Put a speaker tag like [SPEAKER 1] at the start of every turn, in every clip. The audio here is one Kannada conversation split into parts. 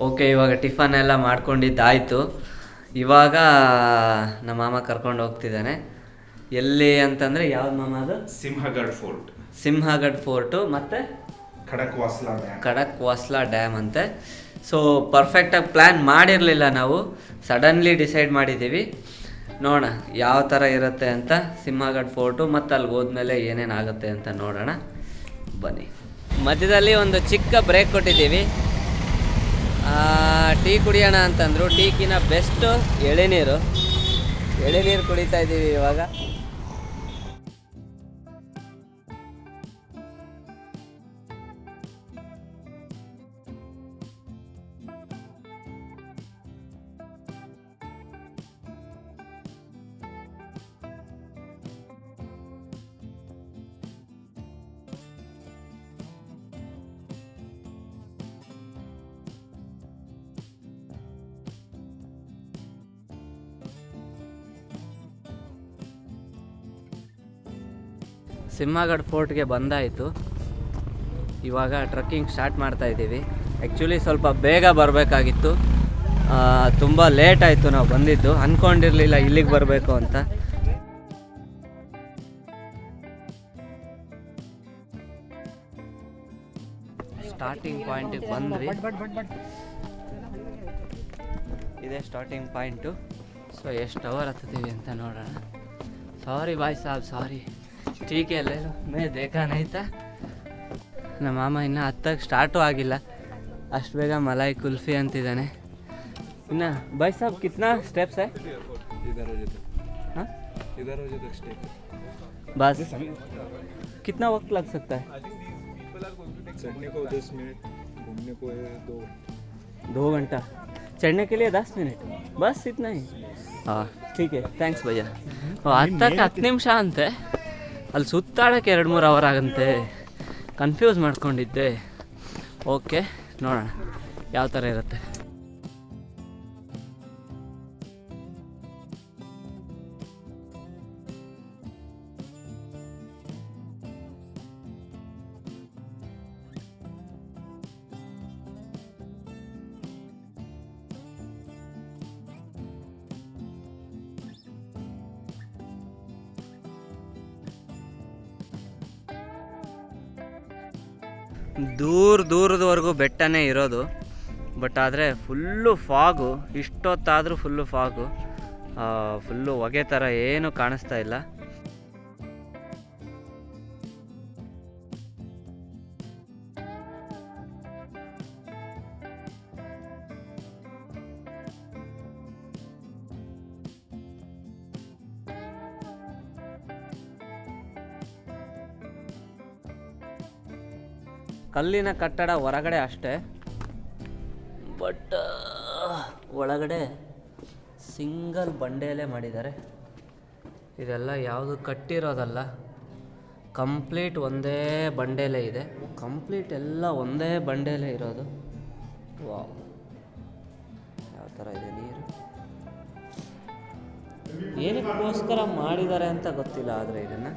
[SPEAKER 1] ಓಕೆ ಇವಾಗ ಟಿಫನ್ ಎಲ್ಲ ಮಾಡ್ಕೊಂಡಿದ್ದಾಯಿತು. ಇವಾಗ ನಮ್ಮ ಮಾಮ ಕರ್ಕೊಂಡು ಹೋಗ್ತಿದ್ದಾನೆ. ಎಲ್ಲಿ ಅಂತಂದರೆ ಯಾವ್ದು ಮಾಮ ಅದು?
[SPEAKER 2] ಸಿಂಹಗಡ್ ಫೋರ್ಟ್.
[SPEAKER 1] ಸಿಂಹಗಡ್ ಫೋರ್ಟು ಮತ್ತು
[SPEAKER 2] Khadakwasla dam.
[SPEAKER 1] Khadakwasla dam ಅಂತೆ. ಸೊ ಪರ್ಫೆಕ್ಟಾಗಿ ಪ್ಲ್ಯಾನ್ ಮಾಡಿರಲಿಲ್ಲ ನಾವು. ಸಡನ್ಲಿ ಡಿಸೈಡ್ ಮಾಡಿದ್ದೀವಿ. ನೋಡೋಣ ಯಾವ ಥರ ಇರುತ್ತೆ ಅಂತ ಸಿಂಹಗಡ್ ಫೋರ್ಟು ಮತ್ತು ಅಲ್ಲಿಗೆ ಹೋದ್ಮೇಲೆ ಏನೇನು ಆಗುತ್ತೆ ಅಂತ ನೋಡೋಣ. ಬನ್ನಿ. ಮಧ್ಯದಲ್ಲಿ ಒಂದು ಚಿಕ್ಕ ಬ್ರೇಕ್ ಕೊಟ್ಟಿದ್ದೀವಿ. ಟೀ ಕುಡಿಯೋಣ ಅಂತಂದರು. ಟೀಕಿನ ಬೆಸ್ಟು ಎಳೆನೀರು. ಎಳೆನೀರು ಕುಡಿತಾ ಇದ್ದೀವಿ ಇವಾಗ. ಸಿಂಹಗಢ ಫೋರ್ಟ್ಗೆ ಬಂದಾಯಿತು. ಇವಾಗ ಟ್ರಕ್ಕಿಂಗ್ ಸ್ಟಾರ್ಟ್ ಮಾಡ್ತಾ ಇದ್ದೀವಿ. ಆ್ಯಕ್ಚುಲಿ ಸ್ವಲ್ಪ ಬೇಗ ಬರಬೇಕಾಗಿತ್ತು. ತುಂಬ ಲೇಟ್ ಆಯಿತು ನಾವು ಬಂದಿದ್ದು. ಅಂದ್ಕೊಂಡಿರಲಿಲ್ಲ ಇಲ್ಲಿಗೆ ಬರಬೇಕು ಅಂತ. ಸ್ಟಾರ್ಟಿಂಗ್ ಪಾಯಿಂಟಿಗೆ ಬಂದ್ರಿ ಇದೇ ಸ್ಟಾರ್ಟಿಂಗ್ ಪಾಯಿಂಟು ಸೊ ಎಷ್ಟು ಅವರ್ ಹತ್ತೀವಿ ಅಂತ ನೋಡೋಣ. ಸಾರಿ ಬಾಯ್ ಸಾಬ್ ಸಾರಿ ಟೀಕೆ ಅಲ್ಲೇ ಮೇ ದೇಖಾ ನೈತಾ ನಮ್ಮ ಮಾಮ ಇನ್ನೂ ಹತ್ತಕ್ಕೆ ಸ್ಟಾರ್ಟು ಆಗಿಲ್ಲ ಅಷ್ಟು ಬೇಗ ಮಲಾಯಿ ಕುಲ್ಫಿ ಅಂತಿದ್ದಾನೆ ಇನ್ನು ಬಾಯ್ ಸಾಬ್ ಕಿತ್ನಾ ಸ್ಟೆಪ್ಸ್ है
[SPEAKER 2] इधर हो जाते
[SPEAKER 1] हाँ
[SPEAKER 2] इधर हो जाते स्टे
[SPEAKER 1] बस कितना वक्त लग सकता है
[SPEAKER 2] चढ़ने को दस मिनट घूमने को है दो
[SPEAKER 1] दो घंटा चढ़ने के लिए दस मिनट बस इतना ही ಹಾಂ ठीक है ಥ್ಯಾಂಕ್ಸ್ ಭಯ್ಯ ಹತ್ತಕ್ಕೆ ಹತ್ತು ನಿಮಿಷ ಅಂತೆ ಅಲ್ಲಿ ಸುತ್ತಾಡೋಕ್ಕೆ ಎರಡು ಮೂರು ಅವರ್ ಆಗಂತೆ. ಕನ್ಫ್ಯೂಸ್ ಮಾಡ್ಕೊಂಡಿದ್ದೆ. ಓಕೆ ನೋಡೋಣ. ಯಾವ ಥರ ಇರುತ್ತೆ? ದೂರ ದೂರದವರೆಗೂ ಬೆಟ್ಟನೇ ಇರೋದು. ಬಟ್ ಆದರೆ ಫುಲ್ಲು ಫಾಗು, ಇಷ್ಟೊತ್ತಾದರೂ ಫುಲ್ಲು ಫಾಗು. ಫುಲ್ಲು ಹೊಗೆ ಥರ ಏನೂ ಕಾಣಿಸ್ತಾ ಇಲ್ಲ. ಕಲ್ಲಿನ ಕಟ್ಟಡ ಹೊರಗಡೆ ಅಷ್ಟೇ. ಬಟ್ ಒಳಗಡೆ ಸಿಂಗಲ್ ಬಂಡೆಯಲ್ಲೇ ಮಾಡಿದ್ದಾರೆ. ಇದೆಲ್ಲ ಯಾವುದು ಕಟ್ಟಿರೋದಲ್ಲ. ಕಂಪ್ಲೀಟ್ ಒಂದೇ ಬಂಡೆಲೇ ಇದೆ. ಕಂಪ್ಲೀಟ್ ಎಲ್ಲ ಒಂದೇ ಬಂಡೆಲೇ ಇರೋದು. ವಾ ಯಾವ ಥರ ಇದೆ ನೀರು? ಏನಕ್ಕೋಸ್ಕರ ಮಾಡಿದ್ದಾರೆ ಅಂತ ಗೊತ್ತಿಲ್ಲ, ಆದರೆ ಇದನ್ನು.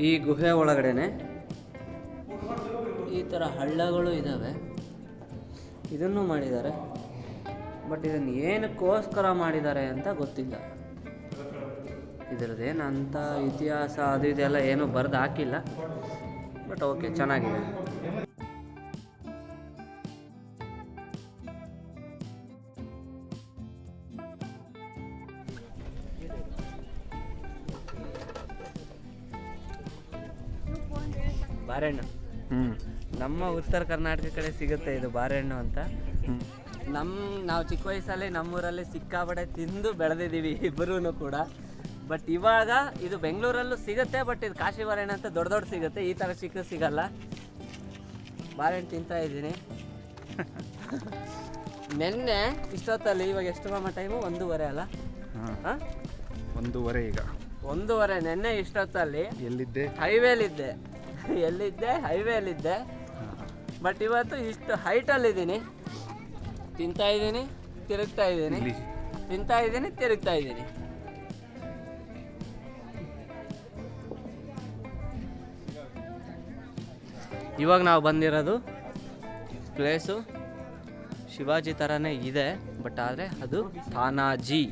[SPEAKER 1] ಈ ಗುಹೆ ಒಳಗಡೆನೆ ಈ ಥರ ಹಳ್ಳಗಳು ಇದ್ದಾವೆ ಇದನ್ನು ಮಾಡಿದ್ದಾರೆ. ಬಟ್ ಇದನ್ನು ಏನಕ್ಕೋಸ್ಕರ ಮಾಡಿದ್ದಾರೆ ಅಂತ ಗೊತ್ತಿಲ್ಲ. ಇದರದೇನಂತ ಇತಿಹಾಸ ಅದು ಇದೆಲ್ಲ ಏನು ಬರೆದು ಹಾಕಿಲ್ಲ. ಬಟ್ ಓಕೆ, ಚೆನ್ನಾಗಿದೆ. ಬಾರೆಹಣ್ಣು.
[SPEAKER 2] ಹ್ಮ್.
[SPEAKER 1] ನಮ್ಮ ಉತ್ತರ ಕರ್ನಾಟಕ ಕಡೆ ಸಿಗುತ್ತೆ ಇದು ಬಾರೆಹಣ್ಣು ಅಂತ. ನಮ್ಮ ನಾವು ಚಿಕ್ಕ ವಯಸ್ಸಲ್ಲಿ ನಮ್ಮೂರಲ್ಲಿ ಸಿಕ್ಕಾಪಟ್ಟೆ ತಿಂದು ಬೆಳೆದಿದ್ದೀವಿ ಇಬ್ಬರೂ ಕೂಡ. ಬಟ್ ಇವಾಗ ಇದು ಬೆಂಗಳೂರಲ್ಲೂ ಸಿಗುತ್ತೆ ಬಟ್ ಇದು ಕಾಶಿ ಬಾರೆಹಣ್ಣು ಅಂತ ದೊಡ್ಡ ದೊಡ್ಡ ಸಿಗುತ್ತೆ. ಈ ಥರ ಚಿಕ್ಕ ಸಿಗಲ್ಲ. ಬಾರೆಹಣ್ಣು ತಿಂತಾ ಇದ್ದೀನಿ. ನಿನ್ನೆ ಇಷ್ಟೊತ್ತಲ್ಲಿ ಇವಾಗ ಎಷ್ಟು ಮಾಮ ಟೈಮು? ಒಂದೂವರೆ ಅಲ್ಲ?
[SPEAKER 2] ಹಾಂ? ಒಂದೂವರೆ ಈಗ.
[SPEAKER 1] ಒಂದೂವರೆ ನಿನ್ನೆ ಇಷ್ಟೊತ್ತಲ್ಲಿ
[SPEAKER 2] ಎಲ್ಲಿದ್ದೆ?
[SPEAKER 1] ಹೈವೇಲಿದ್ದೆ. ಎಲ್ಲಿದ್ದೆ? ಹೈವೇಲಿದ್ದೆ ಬಟ್ ಇವತ್ತು ಇಷ್ಟು ಹೈಟಲ್ಲಿದ್ದೀನಿ ತಿಂತಾ ಇದ್ದೀನಿ ತಿರುಗ್ತಾ ಇದ್ದೀನಿ ತಿಂತಾ ಇದ್ದೀನಿ ತಿರುಗ್ತಾ ಇದ್ದೀನಿ ಇವಾಗ ನಾವು ಬಂದಿರೋದು ಪ್ಲೇಸು ಶಿವಾಜಿ ಥರನೇ ಇದೆ ಬಟ್ ಆದರೆ ಅದು ತಾನಾಜಿ.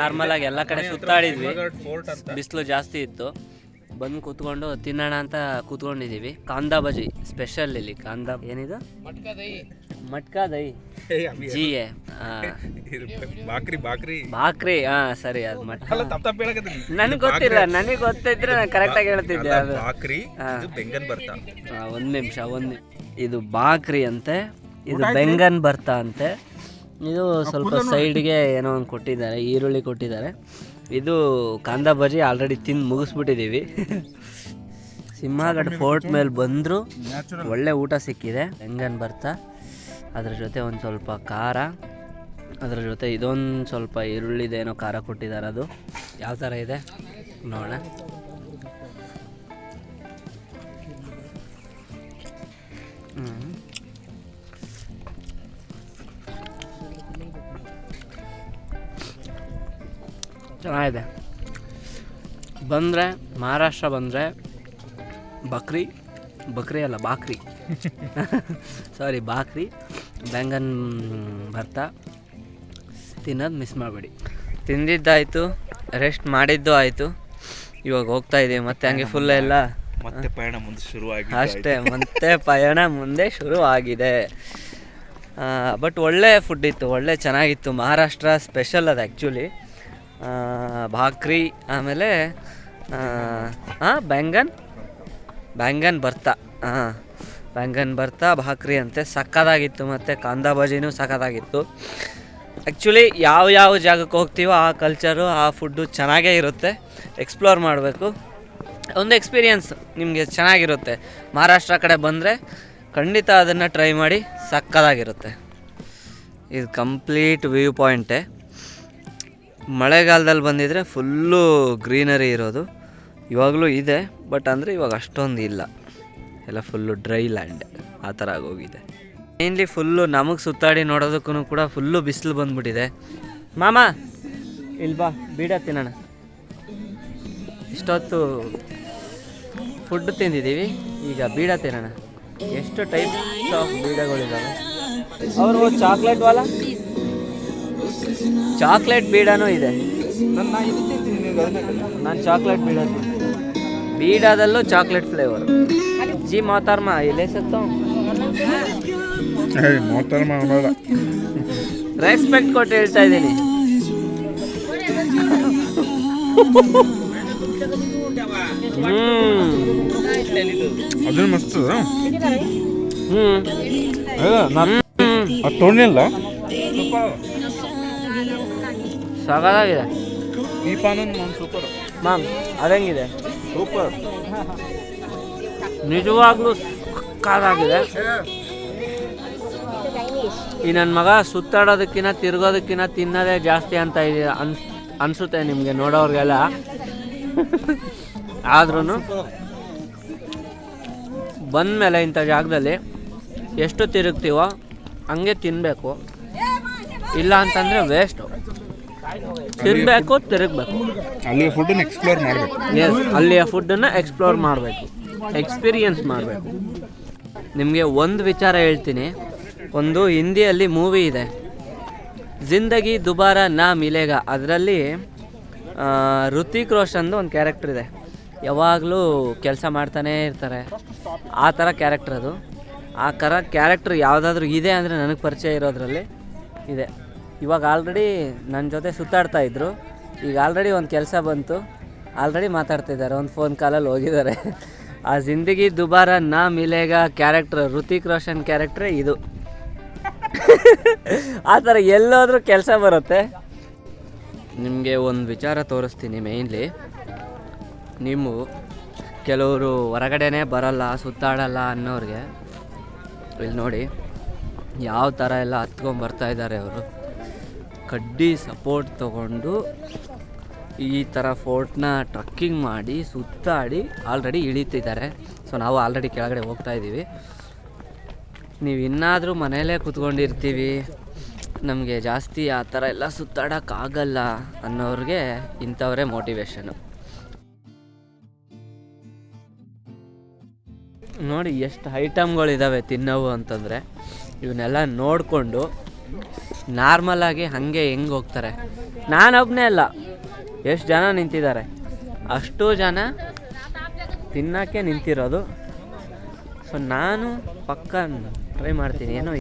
[SPEAKER 1] ನಾರ್ಮಲ್ ಆಗಿ ಎಲ್ಲ ಕಡೆ ಸುತ್ತಾಡಿದ್ವಿ. ಬಿಸಿಲು ಜಾಸ್ತಿ ಇತ್ತು. ಬಂದು ಕೂತ್ಕೊಂಡು ತಿನ್ನೋಣ ಅಂತ ಕೂತ್ಕೊಂಡಿದ್ದೀವಿ ಕಾಂದಾ ಬಜಿ ಸ್ಪೆಷಲ್ ಇಲ್ಲಿ. ಕಾಂದಾ ಏನಿದು? ಮಟ್ಕಾ ದೈ ಜಿ ಎ.
[SPEAKER 2] ಬಾಕ್ರಿ ಬಾಕ್ರಿ
[SPEAKER 1] ಬಾಕ್ರಿ ಹಾ ಸರಿ ಅದು ನನಗೆ ಗೊತ್ತಿಲ್ಲ ನನಗೆ ಗೊತ್ತಿದ್ರೆ ನಾನು ಕರೆಕ್ಟಾಗಿ ಹೇಳ್ತಿದ್ದೆ ಅದು.
[SPEAKER 2] ಬಾಕ್ರಿ ಬೆಂಗನ್ ಬರ್ತಾ.
[SPEAKER 1] ಒಂದ್ ನಿಮಿಷ ಒಂದು ಇದು ಬಾಕ್ರಿ ಅಂತೆ ಇದು ಬೆಂಗನ್ ಬರ್ತಾ ಅಂತೆ. ಇದು ಸ್ವಲ್ಪ ಸೈಡ್ಗೆ ಏನೋ ಒಂದು ಕೊಟ್ಟಿದ್ದಾರೆ ಈರುಳ್ಳಿ ಕೊಟ್ಟಿದ್ದಾರೆ. ಇದು ಕಾಂದ ಬಜಿ ಆಲ್ರೆಡಿ ತಿಂದು ಮುಗಿಸ್ಬಿಟ್ಟಿದ್ದೀವಿ ಸಿಂಹಗಡ್ ಫೋರ್ಟ್ ಮೇಲೆ ಬಂದರೂ. ಒಳ್ಳೆ ಊಟ ಸಿಕ್ಕಿದೆ. ಹೆಂಗನ್ ಬರ್ತಾ? ಅದ್ರ ಜೊತೆ ಒಂದು ಸ್ವಲ್ಪ ಖಾರ. ಅದ್ರ ಜೊತೆ ಇದೊಂದು ಸ್ವಲ್ಪ ಈರುಳ್ಳಿದೇನೋ ಖಾರ ಕೊಟ್ಟಿದ್ದಾರೆ ಅದು. ಯಾವ ಥರ ಇದೆ? ನೋಡೋಣ. ಹ್ಮ್. ಚೆನ್ನಾಗಿದೆ. ಬಂದರೆ ಮಹಾರಾಷ್ಟ್ರ ಬಂದರೆ ಬಕ್ರಿ ಬಕ್ರಿ ಅಲ್ಲ ಬಾಕ್ರಿ. ಸಾರಿ ಬಾಕ್ರಿ ಬೆಂಗನ್ ಭರ್ತ ತಿನ್ನೋದು ಮಿಸ್ ಮಾಡಬೇಡಿ. ತಿಂದಿದ್ದಾಯಿತು ರೆಸ್ಟ್ ಮಾಡಿದ್ದು ಆಯಿತು. ಇವಾಗ ಹೋಗ್ತಾ ಇದ್ದೀವಿ ಮತ್ತೆ ಹಂಗೆ ಫುಲ್ ಎಲ್ಲ.
[SPEAKER 2] ಮತ್ತೆ ಪಯಣ ಮುಂದೆ ಶುರುವಾಗಿ
[SPEAKER 1] ಅಷ್ಟೇ ಮತ್ತೆ ಪಯಣ ಮುಂದೆ ಶುರು ಆಗಿದೆ. ಬಟ್ ಒಳ್ಳೆ ಫುಡ್ ಇತ್ತು ಒಳ್ಳೆ ಚೆನ್ನಾಗಿತ್ತು. ಮಹಾರಾಷ್ಟ್ರ ಸ್ಪೆಷಲ್ ಅದು ಆ್ಯಕ್ಚುಲಿ ಭಾಕ್ರಿ, ಆಮೇಲೆ ಹಾಂ ಬ್ಯಾಂಗನ್? ಬ್ಯಾಂಗನ್ ಭರ್ತ ಹಾಂ ಬ್ಯಾಂಗನ್ ಭರ್ತ ಭಾಕ್ರಿ ಅಂತೆ. ಸಕ್ಕದಾಗಿತ್ತು ಮತ್ತು, ಕಾಂದಾ ಬಜಿನೂ ಸಕ್ಕದಾಗಿತ್ತು. ಆ್ಯಕ್ಚುಲಿ ಯಾವ ಯಾವ ಜಾಗಕ್ಕೆ ಹೋಗ್ತೀವೋ ಆ ಕಲ್ಚರು ಆ ಫುಡ್ಡು ಚೆನ್ನಾಗೇ ಇರುತ್ತೆ. ಎಕ್ಸ್ಪ್ಲೋರ್ ಮಾಡಬೇಕು. ಒಂದು ಎಕ್ಸ್ಪೀರಿಯನ್ಸ್ ನಿಮಗೆ ಚೆನ್ನಾಗಿರುತ್ತೆ. ಮಹಾರಾಷ್ಟ್ರ ಕಡೆ ಬಂದರೆ ಖಂಡಿತ ಅದನ್ನು ಟ್ರೈ ಮಾಡಿ, ಸಕ್ಕದಾಗಿರುತ್ತೆ. ಇದು ಕಂಪ್ಲೀಟ್ ವ್ಯೂ ಪಾಯಿಂಟೇ ಮಳೆಗಾಲದಲ್ಲಿ ಬಂದಿದ್ರೆ ಫುಲ್ಲು ಗ್ರೀನರಿ ಇರೋದು. ಇವಾಗಲೂ ಇದೆ ಬಟ್ ಅಂದರೆ ಇವಾಗ ಅಷ್ಟೊಂದು ಇಲ್ಲ. ಎಲ್ಲ ಫುಲ್ಲು ಡ್ರೈ ಲ್ಯಾಂಡ್ ಆ ಥರ ಆಗೋಗಿದೆ. ಮೇನ್ಲಿ ಫುಲ್ಲು ನಮಗೆ ಸುತ್ತಾಡಿ ನೋಡೋದಕ್ಕೂ ಕೂಡ ಫುಲ್ಲು ಬಿಸಿಲು ಬಂದ್ಬಿಟ್ಟಿದೆ. ಮಾಮ, ಇಲ್ಲಿ ಬಾ, ಬೀಡ ತಿನ್ನೋಣ. ಇಷ್ಟೊತ್ತು ಫುಡ್ ತಿಂದಿದ್ದೀವಿ, ಈಗ ಬೀಡ ತಿನ್ನೋಣ. ಎಷ್ಟು ಟೈಪ್ಸ್ ಆಫ್ ಬೀಡಗಳಿದ್ದಾವೆ ಅವರು ಚಾಕ್ಲೇಟ್ ವಾಲ? ಚಾಕ್ಲೇಟ್ ಬೀಡನೂ ಇದೆ. ನಾನು ಚಾಕ್ಲೇಟ್ ಬೀಡ. ಬೀಡಾದಲ್ಲೂ ಚಾಕ್ಲೇಟ್ ಫ್ಲೇವರ್. ಜಿ ಮಾತಾರ್ಮ ಇಲ್ಲೇ ಸತ್ತ. ರೆಸ್ಪೆಕ್ಟ್ ಕೊಟ್ಟು ಹೇಳ್ತಾ ಇದ್ದೀನಿ. ಹ್ಮ್.
[SPEAKER 2] ಅದನ್ನ ಮಸ್ತ್
[SPEAKER 1] ಹ್ಮ್.
[SPEAKER 2] ಅದ್ ತೊಗೊಂಡಿಲ್ಲ
[SPEAKER 1] ಸಗದಾಗಿದೆ
[SPEAKER 2] ಸೂಪರ್
[SPEAKER 1] ಮ್ಯಾಮ್ ಅದಂಗಿದೆ.
[SPEAKER 2] ಸೂಪರ್
[SPEAKER 1] ನಿಜವಾಗ್ಲೂ ಕಾಲಾಗಿದೆ ಈ ನನ್ನ ಮಗ ಸುತ್ತಾಡೋದಕ್ಕಿಂತ ತಿರ್ಗೋದಕ್ಕಿಂತ ತಿನ್ನೋದೇ ಜಾಸ್ತಿ ಅಂತ ಇದೆ ಅನ್ಸ್ ಅನಿಸುತ್ತೆ ನಿಮಗೆ ನೋಡೋರಿಗೆಲ್ಲ. ಆದ್ರೂ ಬಂದಮೇಲೆ ಇಂಥ ಜಾಗದಲ್ಲಿ ಎಷ್ಟು ತಿರುಗ್ತೀವೋ ಹಂಗೆ ತಿನ್ನಬೇಕು ಇಲ್ಲ ಅಂತಂದರೆ ವೇಸ್ಟು ತಿನ್ನಬೇಕು ತಿರುಗಬೇಕು.
[SPEAKER 2] ಅಲ್ಲಿ ಫುಡ್ ಎಕ್ಸ್ಪ್ಲೋರ್ ಮಾಡಬೇಕು.
[SPEAKER 1] ಎಸ್ ಅಲ್ಲಿಯ ಫುಡ್ಡನ್ನು ಎಕ್ಸ್ಪ್ಲೋರ್ ಮಾಡಬೇಕು. ಎಕ್ಸ್ಪೀರಿಯನ್ಸ್ ಮಾಡಬೇಕು. ನಿಮಗೆ ಒಂದು ವಿಚಾರ ಹೇಳ್ತೀನಿ. ಒಂದು ಹಿಂದಿಯಲ್ಲಿ ಮೂವಿ ಇದೆ. ಜಿಂದಗಿ ದುಬಾರ ನಾ ಮಿಲೇಗ. ಅದರಲ್ಲಿ ಋತಿಕ್ ರೋಷನ್ದು ಒಂದು ಕ್ಯಾರೆಕ್ಟರ್ ಇದೆ. ಯಾವಾಗಲೂ ಕೆಲಸ ಮಾಡ್ತಾನೇ ಇರ್ತಾರೆ. ಆ ಥರ ಕ್ಯಾರೆಕ್ಟರ್ ಅದು. ಆ ಥರ ಕ್ಯಾರೆಕ್ಟರ್ ಯಾವುದಾದ್ರೂ ಇದೆ ಅಂದರೆ ನನಗೆ ಪರಿಚಯ ಇರೋದ್ರಲ್ಲಿ ಇದೆ. ಇವಾಗ ಆಲ್ರೆಡಿ ನನ್ನ ಜೊತೆ ಸುತ್ತಾಡ್ತಾ ಇದ್ರು. ಈಗ ಆಲ್ರೆಡಿ ಒಂದು ಕೆಲಸ ಬಂತು. ಆಲ್ರೆಡಿ ಮಾತಾಡ್ತಿದ್ದಾರೆ ಒಂದು ಫೋನ್ ಕಾಲಲ್ಲಿ ಹೋಗಿದ್ದಾರೆ. ಆ ಜಿಂದಗಿ ದುಬಾರ ನಾ ಮಿಲೇಗ ಕ್ಯಾರೆಕ್ಟ್ರ್ ಋತಿಕ್ ರೋಷನ್ ಕ್ಯಾರೆಕ್ಟ್ರೇ ಇದು. ಆ ಥರ ಎಲ್ಲೋದ್ರೂ ಕೆಲಸ ಬರುತ್ತೆ. ನಿಮಗೆ ಒಂದು ವಿಚಾರ ತೋರಿಸ್ತೀನಿ ಮೇಯ್ನ್ಲಿ ನೀವು ಕೆಲವರು ಹೊರಗಡೆನೇ ಬರಲ್ಲ, ಸುತ್ತಾಡಲ್ಲ ಅನ್ನೋರಿಗೆ, ಇಲ್ಲಿ ನೋಡಿ, ಯಾವ ಥರ ಎಲ್ಲ ಹತ್ಕೊಂಡು ಬರ್ತಾ ಇದ್ದಾರೆ ಅವರು. ಕಡ್ಡಿ ಸಪೋರ್ಟ್ ತಗೊಂಡು ಈ ಥರ ಫೋರ್ಟ್ನ ಟ್ರಕ್ಕಿಂಗ್ ಮಾಡಿ, ಸುತ್ತಾಡಿ ಆಲ್ರೆಡಿ ಇಳಿತಿದ್ದಾರೆ. ಸೊ ನಾವು ಆಲ್ರೆಡಿ ಕೆಳಗಡೆ ಹೋಗ್ತಾ ಇದ್ದೀವಿ. ನೀವು ಇನ್ನಾದರೂ ಮನೆಯಲ್ಲೇ ಕೂತ್ಕೊಂಡಿರ್ತೀವಿ. ನಮಗೆ ಜಾಸ್ತಿ ಆ ಥರ ಎಲ್ಲ ಸುತ್ತಾಡೋಕ್ಕಾಗಲ್ಲ ಅನ್ನೋರಿಗೆ ಇಂಥವರೇ ಮೋಟಿವೇಶನು ನೋಡಿ, ಎಷ್ಟು ಐಟಮ್ಗಳಿದ್ದಾವೆ ತಿನ್ನೋವು ಅಂತಂದರೆ, ಇವನ್ನೆಲ್ಲ ನೋಡಿಕೊಂಡು ನಾರ್ಮಲಾಗಿ ಹಾಗೆ ಹೆಂಗೆ ಹೋಗ್ತಾರೆ? ನಾನೊಬ್ಬನೇ ಅಲ್ಲ. ಎಷ್ಟು ಜನ ನಿಂತಿದ್ದಾರೆ? ಅಷ್ಟು ಜನ ತಿನ್ನೋಕ್ಕೆ ನಿಂತಿರೋದು. ಸೊ ನಾನು ಪಕ್ಕ ಟ್ರೈ ಮಾಡ್ತೀನಿ. ಏನೋ